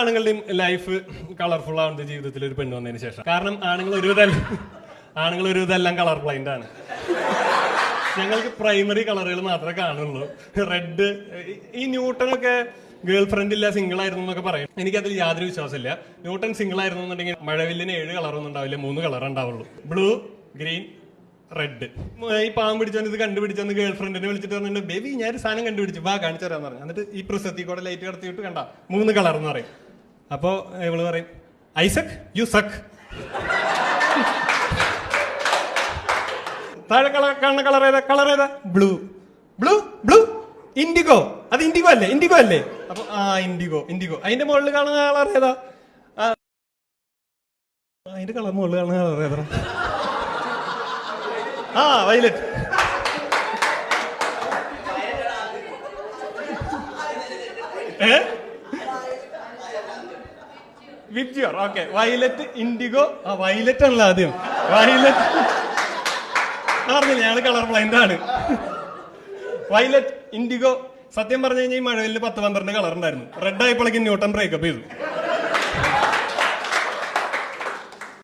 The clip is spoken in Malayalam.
ആണുങ്ങളുടെയും ലൈഫ് കളർഫുൾ ആവുന്നത് ജീവിതത്തിൽ ഒരു പെണ്ണ് വന്നതിന് ശേഷം. കാരണം ആണുങ്ങൾ ഒരുവിധം ആണുങ്ങൾ ഒരു എല്ലാം കളർ ബ്ലൈൻഡ് ആണ്. ഞങ്ങൾക്ക് പ്രൈമറി കളറുകൾ മാത്രമേ കാണുള്ളൂ. റെഡ് ഈ ന്യൂട്ടനൊക്കെ ഗേൾ ഫ്രണ്ട് ഇല്ല സിംഗിൾ ആയിരുന്നു എന്നൊക്കെ പറയും. എനിക്കതിൽ യാതൊരു വിശ്വാസമില്ല. ന്യൂട്ടൺ സിംഗിൾ ആയിരുന്നു എന്നുണ്ടെങ്കിൽ മഴവില്ലിന് ഏഴ് കളറൊന്നും ഉണ്ടാവില്ല മൂന്ന് കളർ ഉണ്ടാവുള്ളൂ. ബ്ലൂ ഗ്രീൻ റെഡ് ഈ പാമ്പ് പിടിച്ചു ഇത് കണ്ടുപിടിച്ചെന്ന് ഗേൾ ഫ്രണ്ടിനെ വിളിച്ചിട്ട് പറഞ്ഞിട്ട് ബേബി ഞാൻ ഒരു സാധനം കണ്ടുപിടിച്ചു. വാ കാണിച്ചു തരാന്ന് പറഞ്ഞു. എന്നിട്ട് ഈ പ്രസത്തി കൂടെ ലൈറ്റ് കടത്തിയിട്ട് കണ്ട മൂന്ന് കളർ എന്ന് പറയും. അപ്പോ ഇവൾ പറയും ഐസക് യു സക് താഴെ കളർ കാണുന്ന കളർ ഏതാ? കളർ ഏതാ? ബ്ലൂ. ബ്ലൂ? ബ്ലൂ? ഇൻഡിഗോ. അത് ഇൻഡിഗോ അല്ലേ? ഇൻഡിഗോ അല്ലേ? അപ്പൊ ആ ഇൻഡിഗോ ഇൻഡിഗോ. അതിന്റെ മുകളിൽ കാണുന്ന കളർ ഏതാ? അതിന്റെ കളർ മുകളിൽ കാണുന്ന കളർ ഏതാ? ആ വൈലറ്റ് ഏ? വിബ്ജിയോർ ഓക്കെ വയലറ്റ് ഇൻഡിഗോ ആ വയലറ്റ് ആണല്ലോ ആദ്യം. വയലറ്റ് പറഞ്ഞില്ല ഞങ്ങൾ കളർ ബ്ലൈൻഡ് ആണ്. വയലറ്റ് ഇൻഡിഗോ സത്യം പറഞ്ഞു കഴിഞ്ഞാൽ ഈ മഴവിൽ പത്ത് പന്ത്രണ്ട് കളർ ഉണ്ടായിരുന്നു. റെഡ് ആയപ്പോഴേക്കും ന്യൂട്ടൺ ബ്രേക്കപ്പ് ചെയ്തു.